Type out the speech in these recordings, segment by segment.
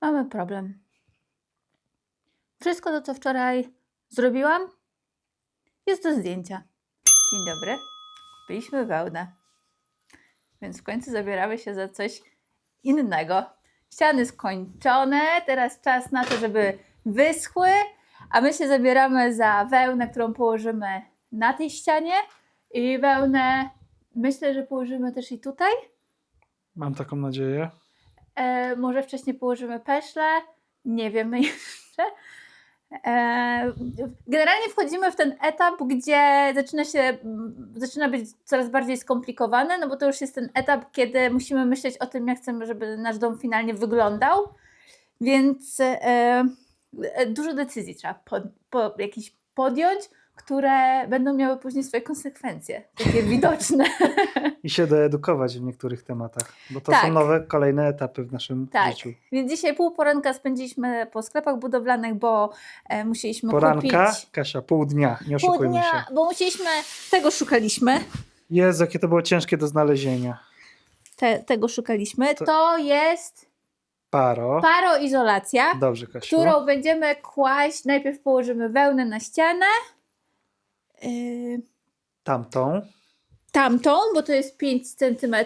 Mamy problem. Wszystko to, co wczoraj zrobiłam, jest do zdjęcia. Dzień dobry. Kupiliśmy wełnę. Więc w końcu zabieramy się za coś innego. Ściany skończone, teraz czas na to, żeby wyschły, a my się zabieramy za wełnę, którą położymy na tej ścianie i wełnę myślę, że położymy też i tutaj. Mam taką nadzieję. E, może wcześniej położymy peszle, nie wiemy jeszcze. E, generalnie wchodzimy w ten etap, gdzie zaczyna się, zaczyna być coraz bardziej skomplikowane, no bo to już jest ten etap, kiedy musimy myśleć o tym, jak chcemy, żeby nasz dom finalnie wyglądał. Więc e, e, dużo decyzji trzeba pod, po, jakiś podjąć, które będą miały później swoje konsekwencje, takie widoczne. I się doedukować w niektórych tematach, bo to Tak. są nowe, kolejne etapy w naszym Tak. życiu. Więc dzisiaj pół poranka spędziliśmy po sklepach budowlanych, bo e, musieliśmy Poranka, kupić. Kasia, pół dnia, nie Pół oszukujmy dnia, się. bo musieliśmy, tego szukaliśmy. Jezu, jakie to było ciężkie do znalezienia. Te, tego szukaliśmy. To- To jest Paro. paroizolacja, Dobrze, Kasiu. którą będziemy kłaść. Najpierw położymy wełnę na ścianę. Yy, Tamtą. tamtą, bo to jest 5 cm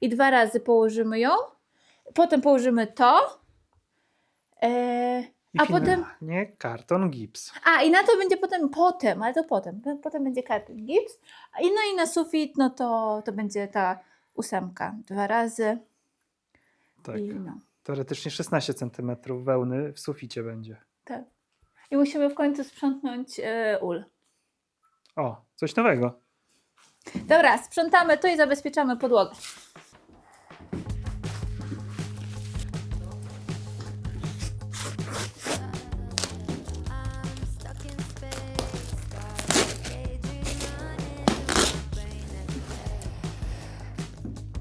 i dwa razy położymy ją. Potem położymy to. Yy, I A potem- finalnie karton gips. A i na to będzie potem, potem, ale to potem. Potem będzie karton gips. A I no i na sufit, no to, to będzie ta ósemka dwa razy. Tak. I, no, Teoretycznie 16 cm wełny w suficie będzie. tak. I musimy w końcu sprzątnąć e, ul. O, coś nowego. Dobra, sprzątamy to i zabezpieczamy podłogę.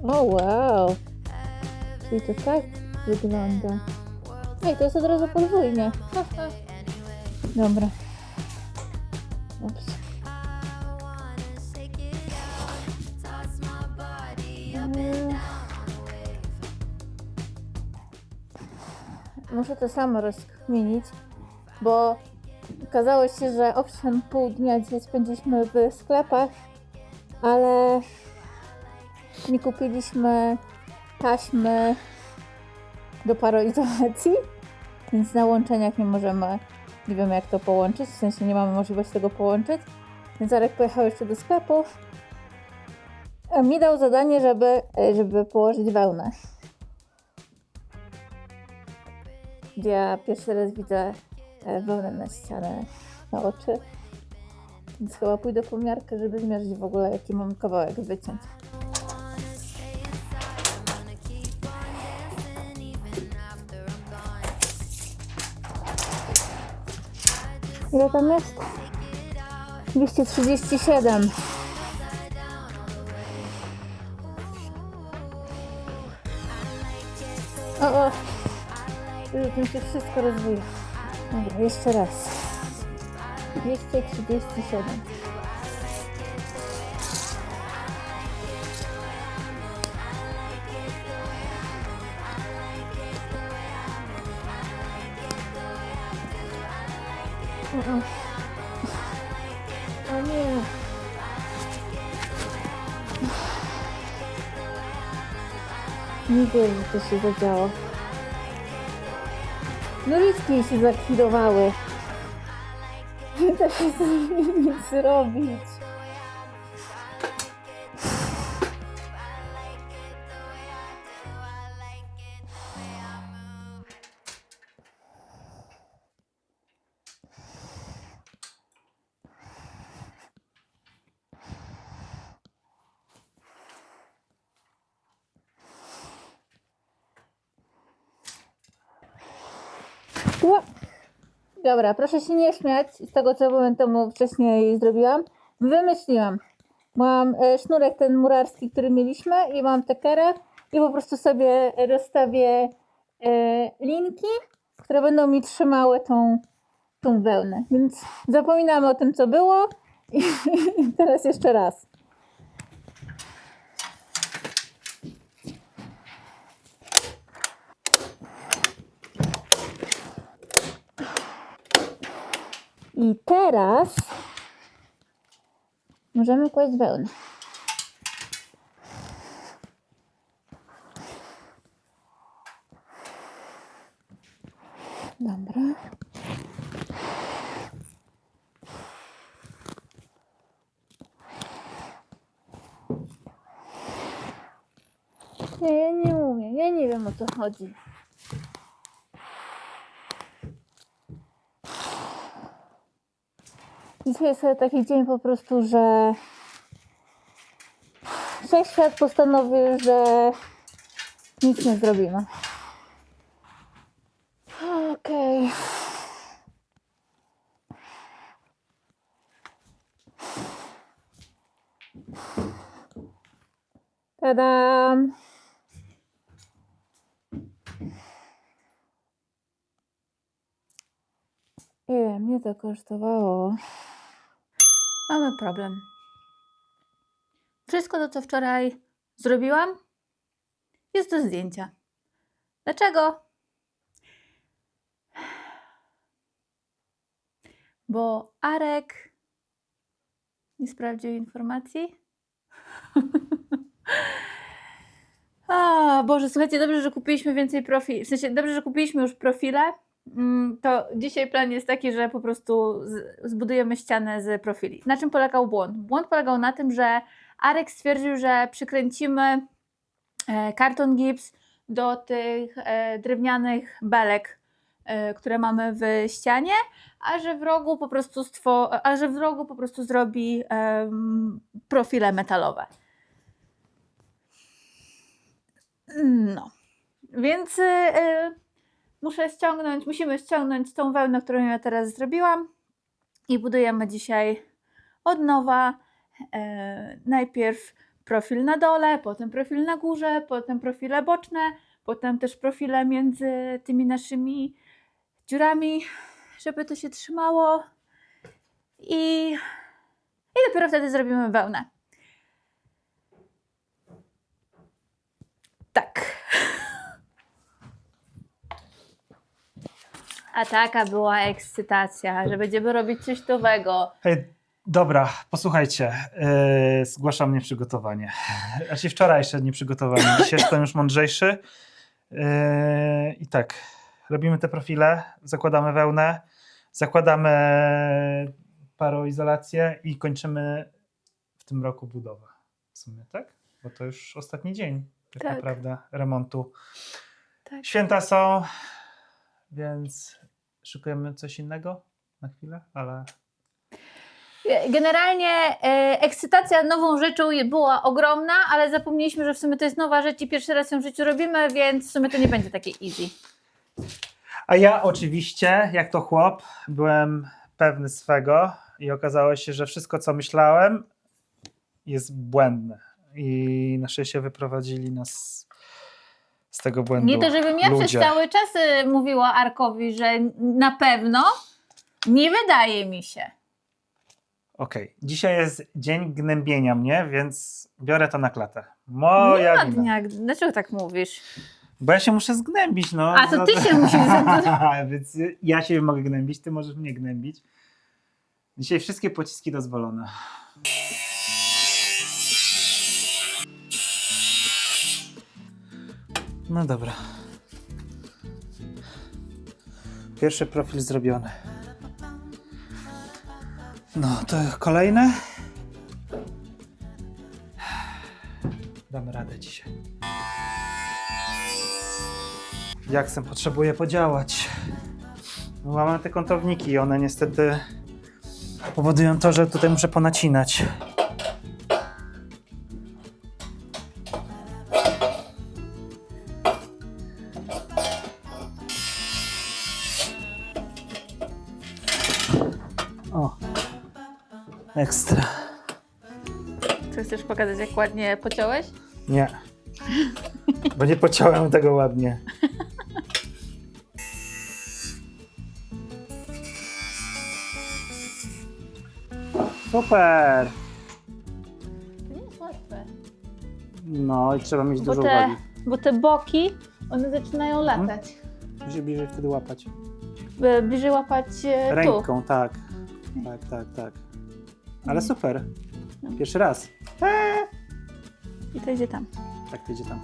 O wow! Czyli to tak wygląda. Ej, to jest od razu podwójnie. Dobra. Ups. Muszę to samo rozkminić, bo okazało się, że owszem, pół dnia dzisiaj spędziliśmy w sklepach, ale nie kupiliśmy taśmy do paroizolacji, więc na łączeniach nie możemy, nie wiemy jak to połączyć, w sensie nie mamy możliwości tego połączyć. Więc Arek pojechał jeszcze do sklepu. A mi dał zadanie, żeby, żeby położyć wełnę. Ja pierwszy raz widzę e, wełnę na ścianę na oczy. Więc chyba pójdę po miarkę, żeby zmierzyć w ogóle jaki mam kawałek wyciąć. Ile tam jest? 237. Już mi się wszystko rozwija. Dobra, jeszcze raz. 237. O, o. O to się zakwidowały. Nie da się z nimi nic zrobić. Dobra, proszę się nie śmiać z tego, co moment temu wcześniej zrobiłam. Wymyśliłam. Mam e, sznurek ten murarski, który mieliśmy i mam tekerę i po prostu sobie rozstawię e, linki, które będą mi trzymały tą, tą wełnę. Więc zapominamy o tym, co było i teraz jeszcze raz. I teraz możemy kłaść wełnę. Dobra. Nie, ja nie umiem, ja nie wiem o co chodzi. Dzisiaj jest taki dzień po prostu, że wszechświat postanowił, że nic nie zrobimy. Okej. Tadam! Ile mnie to kosztowało? Mamy problem. Wszystko to, co wczoraj zrobiłam, jest do zdjęcia. Dlaczego? Bo Arek nie sprawdził informacji. A, Boże, słuchajcie, dobrze, że kupiliśmy więcej profili. W sensie, dobrze, że kupiliśmy już profile. Mm, To dzisiaj plan jest taki, że po prostu zbudujemy ścianę z profili. Na czym polegał błąd? Błąd polegał na tym, że Arek stwierdził, że przykręcimy e, karton gips do tych e, drewnianych belek, e, które mamy w ścianie, a że w rogu po prostu stwo- a że w rogu po prostu zrobi profile metalowe. No. Więc muszę ściągnąć, musimy ściągnąć tą wełnę, którą ja teraz zrobiłam i budujemy dzisiaj od nowa. E, najpierw profil na dole, potem profil na górze, potem profile boczne, potem też profile między tymi naszymi dziurami, żeby to się trzymało. I, i dopiero wtedy zrobimy wełnę. Tak. A taka była ekscytacja, że będziemy robić coś nowego. Hej, dobra, posłuchajcie. Yy, zgłaszam nieprzygotowanie. Znaczy wczorajsze nieprzygotowanie. Dzisiaj jestem już mądrzejszy. Yy, I tak, robimy te profile, zakładamy wełnę, zakładamy paroizolację i kończymy w tym roku budowę. W sumie, tak? Bo to już ostatni dzień tak, Tak. naprawdę remontu. Tak. Święta są, więc szykujemy coś innego na chwilę, ale Generalnie e, ekscytacja nową rzeczą była ogromna, ale zapomnieliśmy, że w sumie to jest nowa rzecz i pierwszy raz ją w życiu robimy, więc w sumie to nie będzie takie easy. A ja oczywiście, jak to chłop, byłem pewny swego i okazało się, że wszystko, co myślałem, jest błędne. I na szczęście wyprowadzili nas z tego błędu. Nie to, żebym ja ludzie. przez cały czas mówiła Arkowi, że na pewno nie wydaje mi się. Okej, dzisiaj jest dzień gnębienia mnie, więc biorę to na klatę. Moja nie ma wina. dnia, dlaczego tak mówisz? Bo ja się muszę zgnębić, no. A, to ty się musisz Więc ja się mogę gnębić, ty możesz mnie gnębić. Dzisiaj wszystkie pociski dozwolone. No dobra. Pierwszy profil zrobiony. No, to kolejne. Damy radę dzisiaj. Jaksem potrzebuję podziałać. No, Mamy te kątowniki i one niestety powodują to, że tutaj muszę ponacinać. Ładnie pociąłeś? Nie. Bo nie pociąłem tego ładnie. Super! To nie jest łatwe. No i trzeba mieć Bo dużo te, uwagi. bo te boki, one zaczynają latać. Musi bliżej wtedy łapać. By- Bliżej łapać e, tu. Ręką, tak. Tak, tak, tak. Ale super. No. Pierwszy raz. I to idzie tam. Tak, to idzie tam.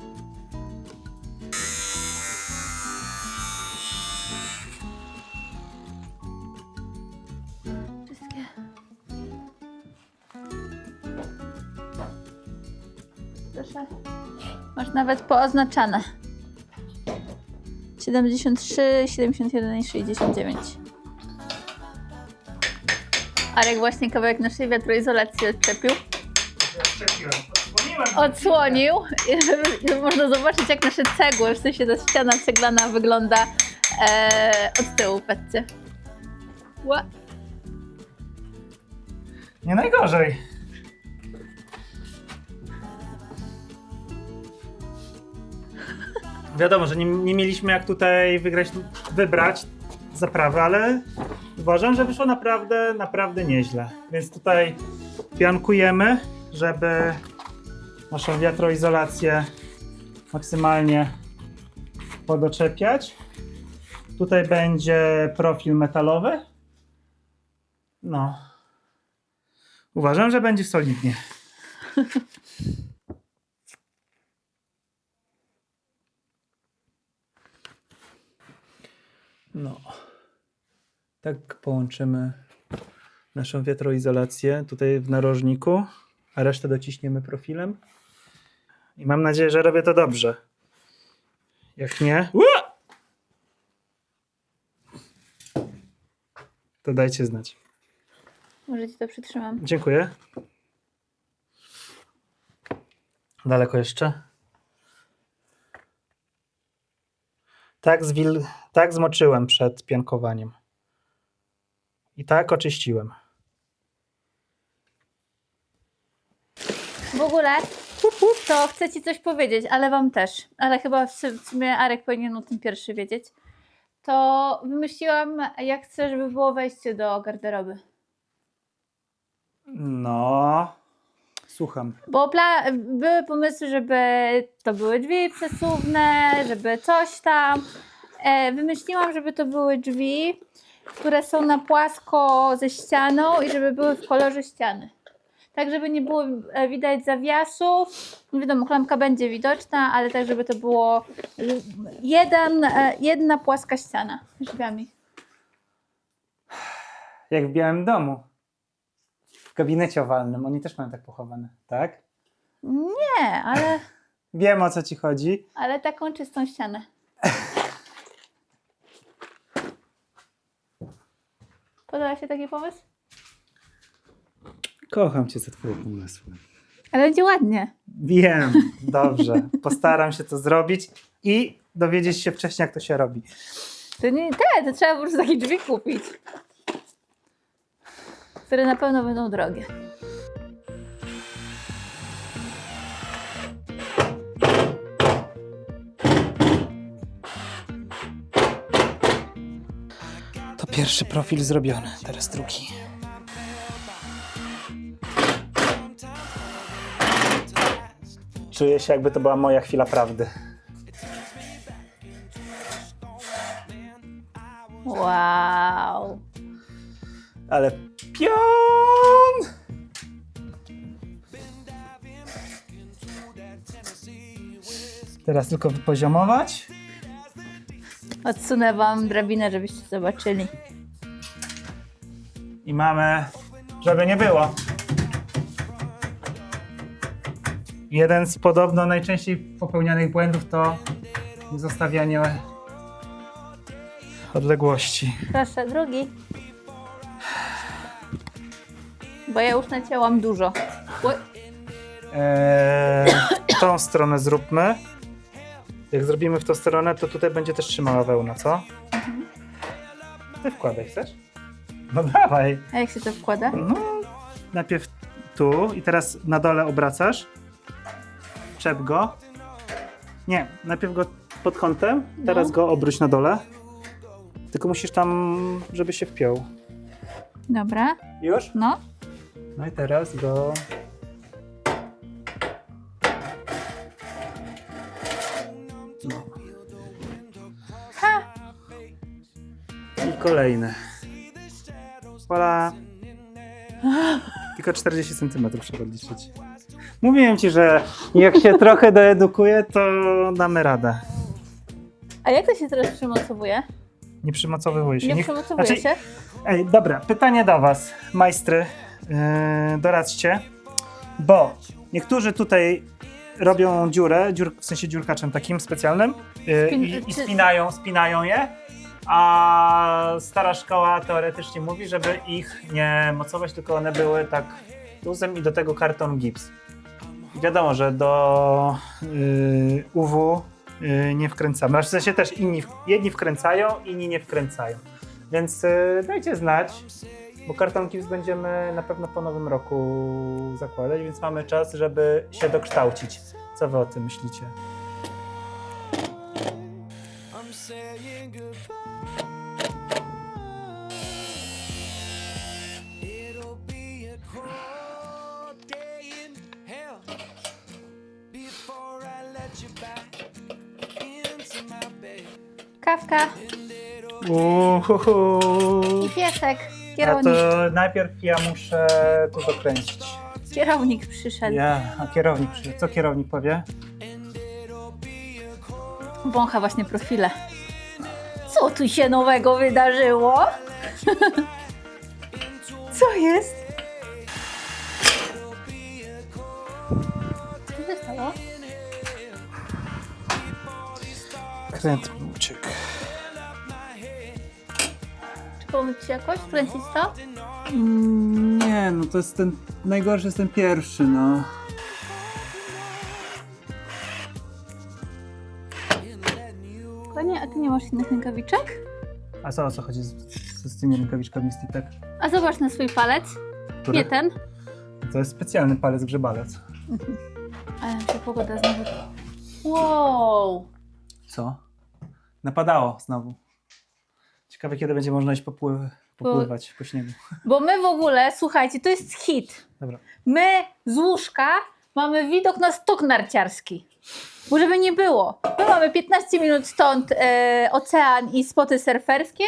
Wszystkie. Proszę. Masz nawet pooznaczane. 73, 71 i 69. Arek właśnie kawałek naszej wiatroizolacji odczepił. Odsłonił. Żeby Można zobaczyć jak nasze cegły, w sensie ta ściana ceglana wygląda e, od tyłu, patrzcie. Ła. Nie najgorzej. Wiadomo, że nie, nie mieliśmy jak tutaj wygrać, wybrać zaprawę, ale uważam, że wyszło naprawdę, naprawdę nieźle. Więc tutaj piankujemy, żeby naszą wiatroizolację maksymalnie podoczepiać. Tutaj będzie profil metalowy. No, Uważam, że będzie solidnie. No. Tak połączymy naszą wiatroizolację tutaj w narożniku, a resztę dociśniemy profilem. I mam nadzieję, że robię to dobrze. Jak nie, to dajcie znać. Może ci to przytrzymam. Dziękuję. Daleko jeszcze? Tak, zwil... tak zmoczyłem przed piankowaniem. I tak oczyściłem. W ogóle to chcę ci coś powiedzieć, ale wam też. Ale chyba w sumie Arek powinien o tym pierwszy wiedzieć. To wymyśliłam, jak chcę, żeby było wejście do garderoby. No. Słucham. Bo pla- były pomysły, żeby to były drzwi przesuwne, żeby coś tam. E, wymyśliłam, żeby to były drzwi, które są na płasko ze ścianą i żeby były w kolorze ściany. Tak, żeby nie było e, widać zawiasów. Nie wiadomo, klamka będzie widoczna, ale tak, żeby to było jeden, e, jedna płaska ściana z drzwiami. Jak w Białym Domu. W gabinecie owalnym. Oni też mają tak pochowane, tak? Nie, ale, Wiem o co ci chodzi. ale taką czystą ścianę. Podoba się taki pomysł? Kocham cię za twoje pomysły. Ale będzie ładnie. Wiem, dobrze. Postaram się to zrobić i dowiedzieć się wcześniej, jak to się robi. To nie te, to trzeba po prostu takie drzwi kupić. Które na pewno będą drogie. To pierwszy profil zrobiony, teraz drugi. Czuję się, jakby to była moja chwila prawdy. Wow. Ale pion! Teraz tylko wypoziomować. Odsunę wam drabinę, żebyście zobaczyli. I mamy, żeby nie było. Jeden z podobno najczęściej popełnianych błędów to zostawianie odległości. Proszę, drugi. Bo ja już nacięłam dużo. Oj, Eee, tą stronę zróbmy. Jak zrobimy w tą stronę, to tutaj będzie też trzymała wełna, co? Ty wkładaj, chcesz? No dawaj. A jak się to wkłada? No, najpierw tu i teraz na dole obracasz. Czep go. Nie, najpierw go pod kątem, teraz No. go obróć na dole. Tylko musisz tam, żeby się wpiął. Dobra, Już? no. No i teraz go. No. Ha! I kolejny. Voilà. Tylko 40 cm trzeba liczyć. Mówiłem ci, że jak się trochę doedukuję, to damy radę. A jak to się teraz przymocowuje? Nie przymocowywuj się. Nie przymocowuje znaczy, się? Ej, dobra, pytanie do was, majstry, yy, doradźcie, bo niektórzy tutaj robią dziurę, dziur, w sensie dziurkaczem takim specjalnym yy, Spin- i, i czy- spinają, spinają je, a stara szkoła teoretycznie mówi, żeby ich nie mocować, tylko one były tak luzem i do tego karton gips. Wiadomo, że do yy, UW yy, nie wkręcamy, a w sensie też inni, jedni wkręcają, inni nie wkręcają. Więc y, dajcie znać, bo karton Gips będziemy na pewno po nowym roku zakładać, więc mamy czas, żeby się dokształcić. Co wy o tym myślicie? I'm saying goodbye. Kawka Uhuhu. i piesek. A Kierownik, to najpierw ja muszę tu dokręcić. kierownik przyszedł. Ja, a kierownik przyjdzie. Co kierownik powie? Wącha właśnie profile. Co tu się nowego wydarzyło? Co jest? Co się stało? Kręt mi uciekł. Ci jakoś wkręcić to? Mm, Nie, no to jest ten. Najgorszy jest ten pierwszy, no. Panie, a ty nie masz innych rękawiczek? A co, o co chodzi z, Z, z tymi rękawiczkami Stitek. A zobacz na swój palec. który? Nie ten. To jest specjalny palec grzebalec. Ale się pogoda znowu... Wow! Co? Napadało znowu. Ciekawe, kiedy będzie można iść popływ, popływać po śniegu. Bo my w ogóle, słuchajcie, to jest hit. Dobra. My z łóżka mamy widok na stok narciarski. Bo żeby nie było. My mamy 15 minut stąd e, ocean i spoty surferskie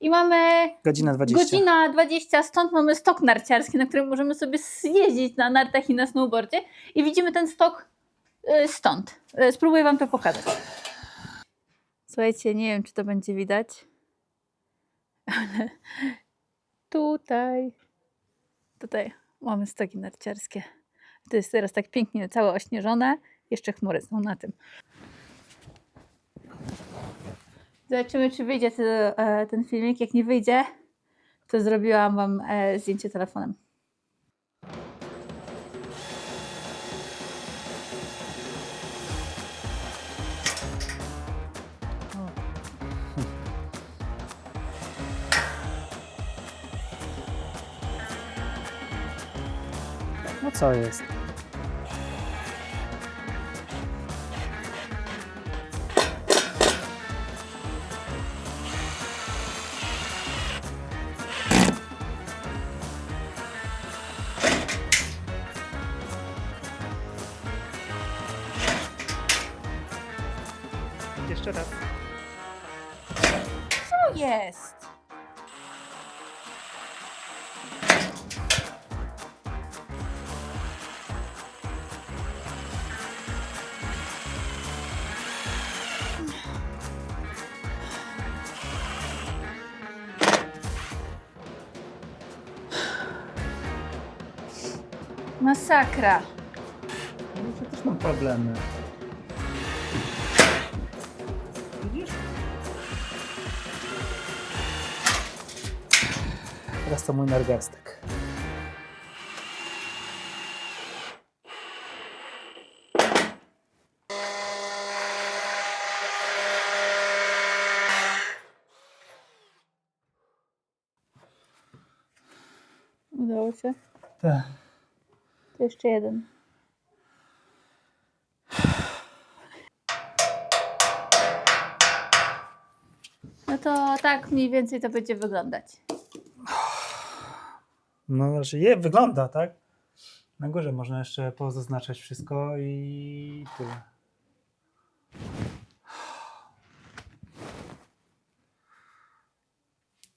i mamy Godzina 20. godzina 20, stąd mamy stok narciarski, na którym możemy sobie zjeździć na nartach i na snowboardzie i widzimy ten stok e, stąd. E, spróbuję wam to pokazać. Słuchajcie, nie wiem, czy to będzie widać, ale tutaj, tutaj mamy stoki narciarskie. To jest teraz tak pięknie całe ośnieżone. Jeszcze chmury są na tym. Zobaczymy, czy wyjdzie e, ten filmik. Jak nie wyjdzie, to zrobiłam Wam e, zdjęcie telefonem. Jest? Masakra. Ja też mam problemy. Widzisz? Teraz to mój nargastek. Udało się. Tak. To jeszcze jeden. No to tak mniej więcej to będzie wyglądać. No, znaczy je, wygląda, tak? Na górze można jeszcze pozaznaczać wszystko i tyle.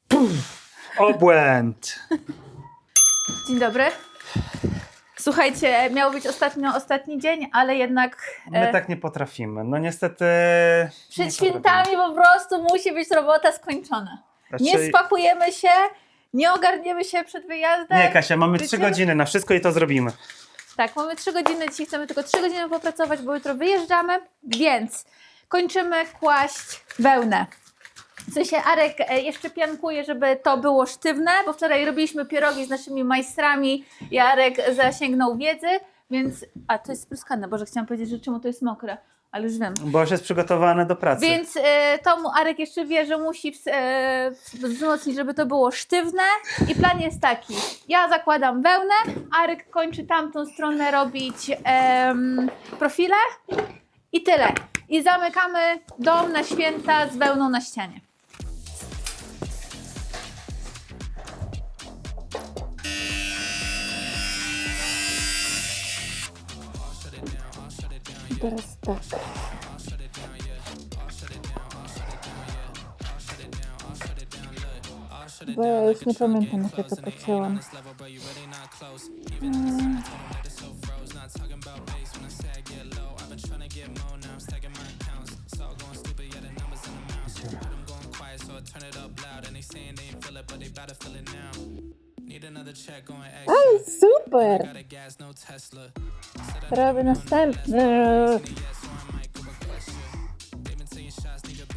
Puf, obłęd. Dzień dobry. Słuchajcie, miał być ostatnio ostatni dzień, ale jednak My e, tak nie potrafimy. No niestety. przed nie świętami po prostu musi być robota skończona. potrafimy. Nie Znaczy- spakujemy się, nie ogarniemy się przed wyjazdem. Nie, Kasia, mamy trzy godziny na wszystko i to zrobimy. Tak, mamy 3 godziny, dzisiaj chcemy tylko 3 godziny popracować, bo jutro wyjeżdżamy, więc kończymy kłaść wełnę. W sensie Arek e, jeszcze piankuje, żeby to było sztywne, bo wczoraj robiliśmy pierogi z naszymi majstrami i Arek zasięgnął wiedzy, więc... A, to jest spryskane, Boże, chciałam powiedzieć, że czemu to jest mokre, ale już wiem. Bo już jest przygotowane do pracy. Więc e, to mu Arek jeszcze wie, że musi e, wzmocnić, żeby to było sztywne. I plan jest taki: ja zakładam wełnę, Arek kończy tamtą stronę robić profile i tyle. I zamykamy dom na święta z wełną na ścianie. teraz tak. stuck. ja już nie pamiętam, jak ja to pocięłam. Hmm. turn it up loud and they saying they ain't feel it, but they bout to feel it now. Ale super! Robię następny.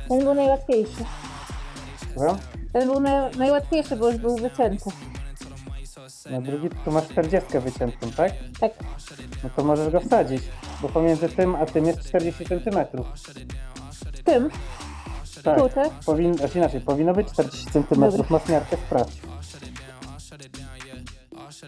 Ten był najłatwiejszy. No, Ten był naj, najłatwiejszy, bo już był wycięty. na drugi tu masz 40 wyciętą, tak? Tak. No to możesz go wsadzić, bo pomiędzy tym a tym jest 40 cm. W tym, Tak. tu, tak? Powin, znaczy inaczej, powinno być 40 cm. Dobra. Masz miarkę, sprawdź.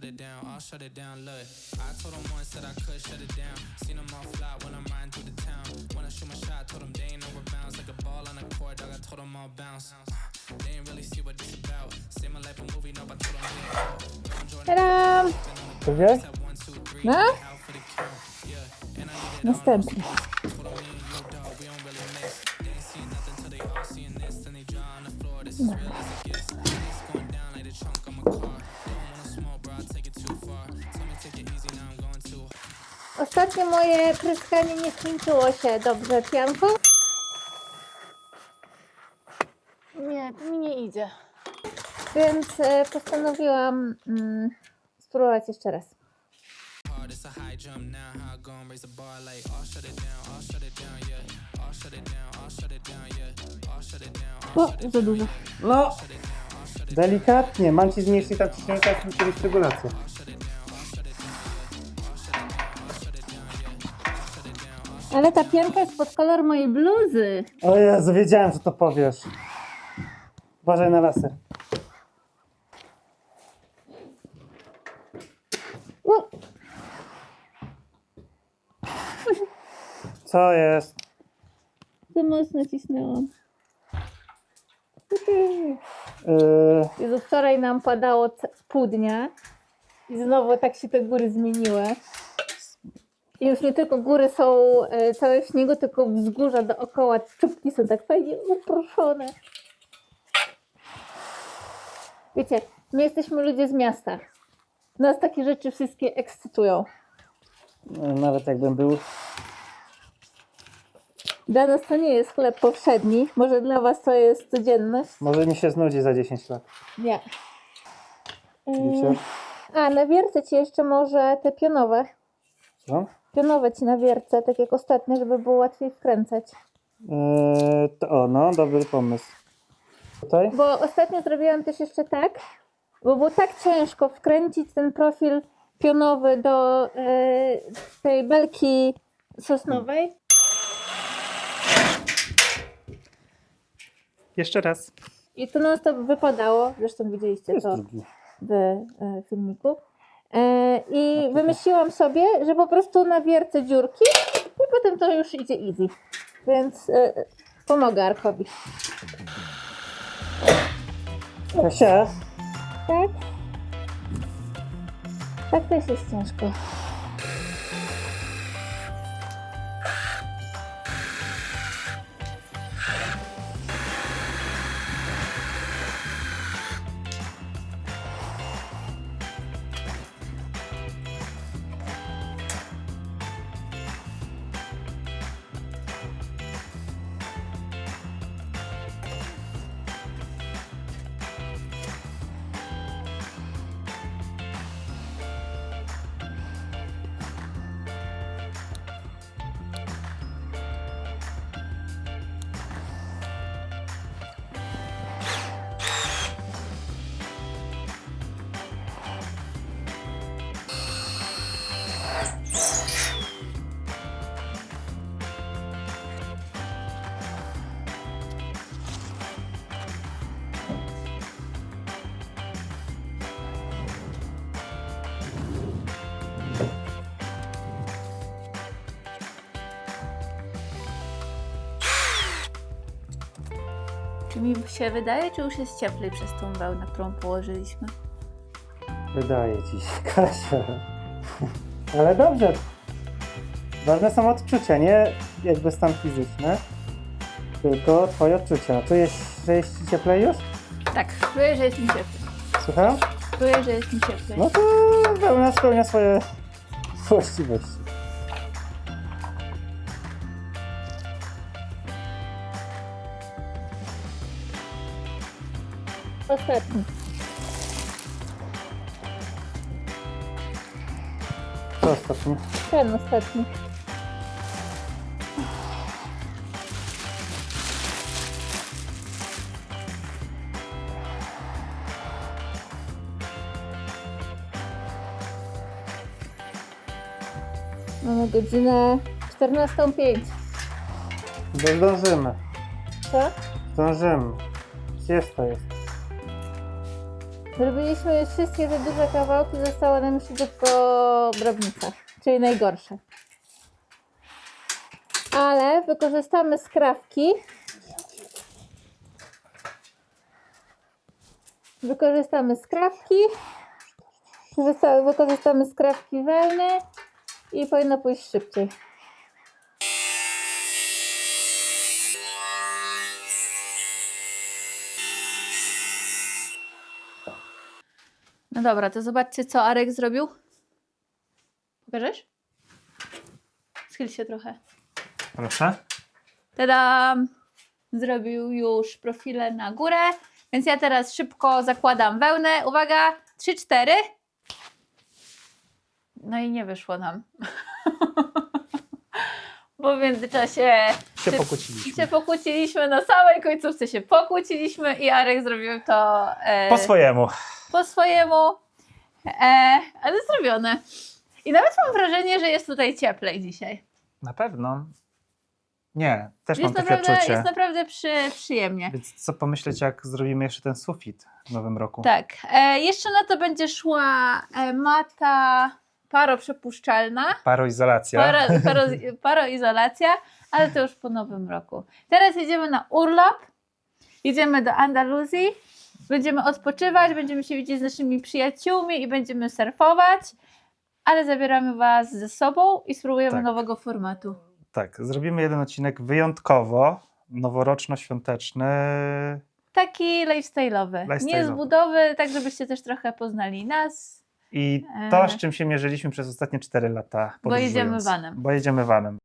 put it down, I'll shut it down, look. I told them once that I could shut it down. Seen them all fly when I'm riding through the town. When I shoot my shot, I told them they ain't no rebounds. Like a ball on a court, dog, I told them I'll bounce. They ain't really see what this about. Say my life a movie, no, but told they ain't No. Ostatnio moje pryskanie nie skończyło się dobrze pianką. Nie, to mi nie idzie. Więc e, postanowiłam mm, spróbować jeszcze raz. O, za dużo. No, delikatnie. Mam ci zmniejszyć tam ciśnienie, jak kiedyś regulację. Ale ta pianka jest pod kolor mojej bluzy. O Jezu, wiedziałem, że to powiesz. Uważaj na laser. U, Co jest? za mocno cisnęłam. Yy, Jezu, wczoraj nam padało c- pół dnia i znowu tak się te góry zmieniły. I już nie tylko góry są e, całe w śniegu, tylko wzgórza dookoła czubki są tak fajnie uproszone. Wiecie, my jesteśmy ludzie z miasta. Nas takie rzeczy wszystkie ekscytują. nawet jakbym był. Dla nas to nie jest chleb powszedni. Może dla was to jest codzienność. Może mi się znudzi za 10 lat. Nie. Widzicie? Yy, a, nawiercę ci jeszcze może te pionowe. Co? Pionowe ci nawiercę, tak jak ostatnio, żeby było łatwiej wkręcać. Yy, to, o, no, dobry pomysł. Tutaj? Bo ostatnio zrobiłam też jeszcze tak, bo było tak ciężko wkręcić ten profil pionowy do e, tej belki sosnowej. Jeszcze raz. I to non stop wypadało, zresztą widzieliście Jest to drugi. w e, filmiku. E, I wymyśliłam sobie, że po prostu nawiercę dziurki i potem to już idzie easy. Więc e, pomogę Arkowi. Kasia, Tak? Tak też jest ciężko. Mi się wydaje, czy już jest cieplej przez tą wełnę, którą położyliśmy? Wydaje ci się, Kasia. Ale dobrze. Ważne są odczucia, nie jakby stan fizyczny, tylko twoje odczucia. Czujesz, że jest ci cieplej już? Tak, czuję, że jest mi cieplej. Słucham? Czuję, że jest mi cieplej. No to wełna spełnia swoje właściwości. Ostatni. Co ostatni? Ten ostatni. Mamy godzinę 14.05. Bo zdążymy. Co? Zdążymy. Siesta jest. Zrobiliśmy wszystkie te duże kawałki, zostało nam jeszcze tylko drobnica, czyli najgorsze. Ale wykorzystamy skrawki. Wykorzystamy skrawki. Wykorzystamy skrawki wełny i powinno pójść szybciej. No dobra, to zobaczcie, co Arek zrobił. Pokażesz? Schyl się trochę. Proszę. Tadam! Zrobił już profile na górę, więc ja teraz szybko zakładam wełnę. Uwaga, 3-4. No i nie wyszło nam. Bo w międzyczasie Się pokłóciliśmy. się pokłóciliśmy, na samej końcówce się pokłóciliśmy i Arek zrobił to e, Po swojemu. po swojemu, e, ale zrobione. I nawet mam wrażenie, że jest tutaj cieplej dzisiaj. Na pewno. Nie, też Jest mam takie naprawdę, jest naprawdę przy, przyjemnie. Więc co pomyśleć, jak zrobimy jeszcze ten sufit w nowym roku? Tak. E, jeszcze na to będzie szła e, mata paroprzepuszczalna, Paroizolacja. para, paro, paroizolacja, ale to już po nowym roku. Teraz jedziemy na urlop, jedziemy do Andaluzji, będziemy odpoczywać, będziemy się widzieć z naszymi przyjaciółmi i będziemy surfować, ale zabieramy Was ze sobą i spróbujemy Tak. nowego formatu. Tak, zrobimy jeden odcinek wyjątkowo noworoczno-świąteczny. Taki lifestyle'owy. Nie Lifestyle'owy. z budowy, tak żebyście też trochę poznali nas. I E. to, z czym się mierzyliśmy przez ostatnie 4 lata. Bo jedziemy vanem. Bo jedziemy vanem.